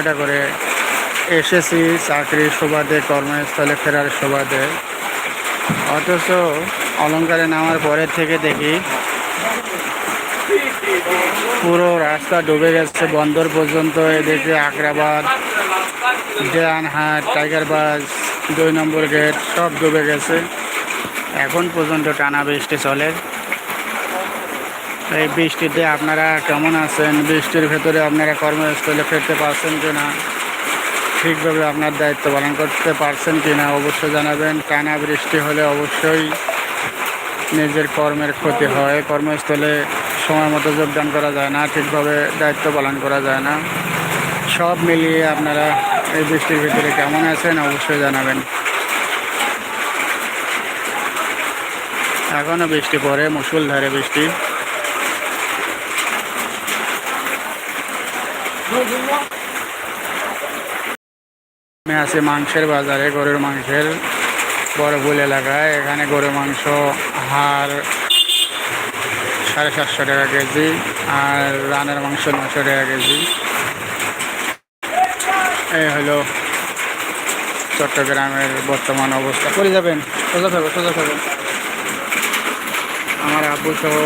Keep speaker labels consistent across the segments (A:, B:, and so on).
A: এটা করে এসেছি চাকরির সুবাদে, কর্মস্থলে ফেরার সুবাদে। অথচ অলঙ্কারে নামার পরের থেকে দেখি পুরো রাস্তা ডুবে গেছে, বন্দর পর্যন্ত এদিকে আগ্রাবাদ দেয়ানহাট টাইগারবাজ দুই নম্বর গেট সব ডুবে গেছে। এখন পর্যন্ত টানা বৃষ্টি চলে। এই বৃষ্টিতে আপনারা কেমন আছেন? বৃষ্টির ভেতরে আপনারা কর্মস্থলে ফিরতে পারছেন কি না ঠিকভাবে আপনার দায়িত্ব পালন করতে পারছেন কি না অবশ্যই জানাবেন। টানা বৃষ্টি হলে অবশ্যই নিজের কর্মের ক্ষতি হয়। কর্মস্থলে সময় মতো যোগদান করা যায় না, ঠিকভাবে দায়িত্ব পালন করা যায় না। সব মিলিয়ে আপনারা এই বৃষ্টির ভিতরে কেমন আছেন অবশ্যই জানাবেন। এখনও বৃষ্টি পড়ে মুসুলধারে বৃষ্টি। আছি মাংসের বাজারে, গরুর মাংসের বড়বুল এলাকায়। এখানে গরুর মাংস হাড় সাড়ে সাতশো টাকা কেজি আর রানের মাংস নশো টাকা কেজি। এই হলো চট্টগ্রামের বর্তমান অবস্থা। করে যাবেন, সোজা থাকবে সোজা থাকবেন আমার আব্বু সহ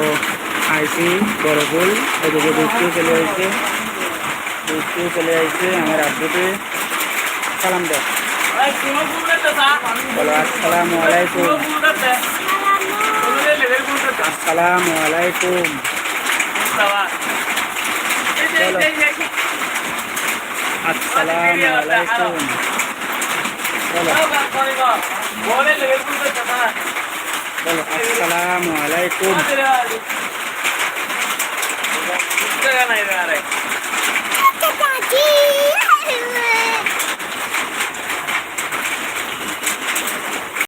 A: আইসি বড়বুল এদিকে বৃষ্টি চলে আসছে। বৃষ্টি চলে আসছে আমার আব্বুকে। সালাম দেয় বলো আসসালামু আলাইকুম। আসসালামু আলাইকুম। আসসালামু আলাইকুম। বলো। বলো আসসালামু আলাইকুম।